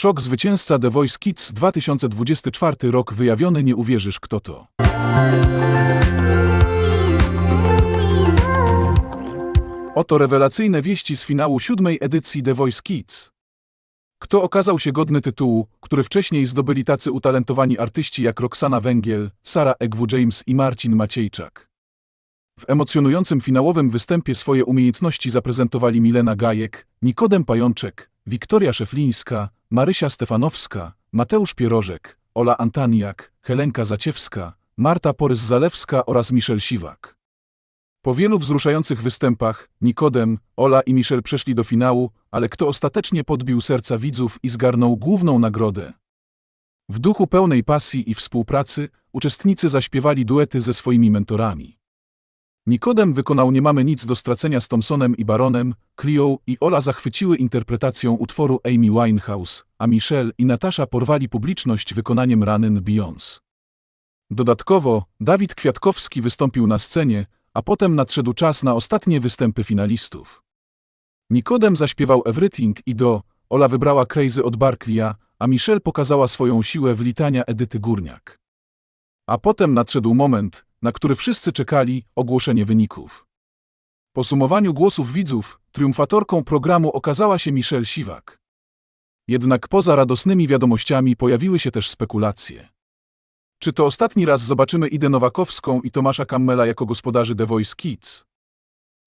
Szok zwycięzca The Voice Kids 2024 rok wyjawiony nie uwierzysz kto to. Oto rewelacyjne wieści z finału siódmej edycji The Voice Kids. Kto okazał się godny tytułu, który wcześniej zdobyli tacy utalentowani artyści jak Roxana Węgiel, Sara Egwu-James i Marcin Maciejczak. W emocjonującym finałowym występie swoje umiejętności zaprezentowali Milena Gajek, Nikodem Pajączek, Wiktoria Szeflińska, Marysia Stefanowska, Mateusz Pierożek, Ola Antaniak, Helenka Zaciewska, Marta Porys-Zalewska oraz Michel Siwak. Po wielu wzruszających występach, Nikodem, Ola i Michel przeszli do finału, ale kto ostatecznie podbił serca widzów i zgarnął główną nagrodę? W duchu pełnej pasji i współpracy uczestnicy zaśpiewali duety ze swoimi mentorami. Nikodem wykonał Nie mamy nic do stracenia z Thompsonem i Baronem, Clio i Ola zachwyciły interpretacją utworu Amy Winehouse, a Michelle i Natasza porwali publiczność wykonaniem Running Beyoncé. Dodatkowo Dawid Kwiatkowski wystąpił na scenie, a potem nadszedł czas na ostatnie występy finalistów. Nikodem zaśpiewał Everything i do, Ola wybrała Crazy od Barclaya, a Michelle pokazała swoją siłę w litania Edyty Górniak. A potem nadszedł moment, na który wszyscy czekali, ogłoszenie wyników. Po sumowaniu głosów widzów, triumfatorką programu okazała się Michelle Siwak. Jednak poza radosnymi wiadomościami pojawiły się też spekulacje. Czy to ostatni raz zobaczymy Idę Nowakowską i Tomasza Kammela jako gospodarzy The Voice Kids?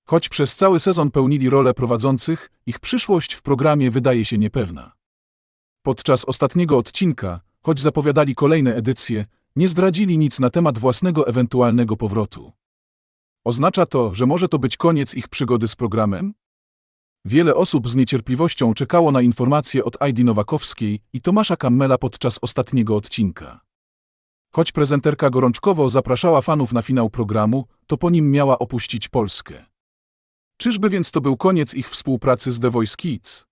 Choć przez cały sezon pełnili rolę prowadzących, ich przyszłość w programie wydaje się niepewna. Podczas ostatniego odcinka, choć zapowiadali kolejne edycje, nie zdradzili nic na temat własnego ewentualnego powrotu. Oznacza to, że może to być koniec ich przygody z programem? Wiele osób z niecierpliwością czekało na informacje od Aidy Nowakowskiej i Tomasza Kammela podczas ostatniego odcinka. Choć prezenterka gorączkowo zapraszała fanów na finał programu, to po nim miała opuścić Polskę. Czyżby więc to był koniec ich współpracy z The Voice Kids?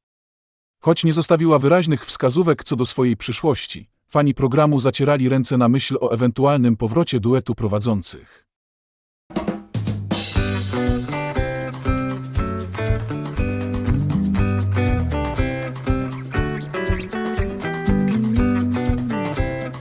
Choć nie zostawiła wyraźnych wskazówek co do swojej przyszłości, fani programu zacierali ręce na myśl o ewentualnym powrocie duetu prowadzących.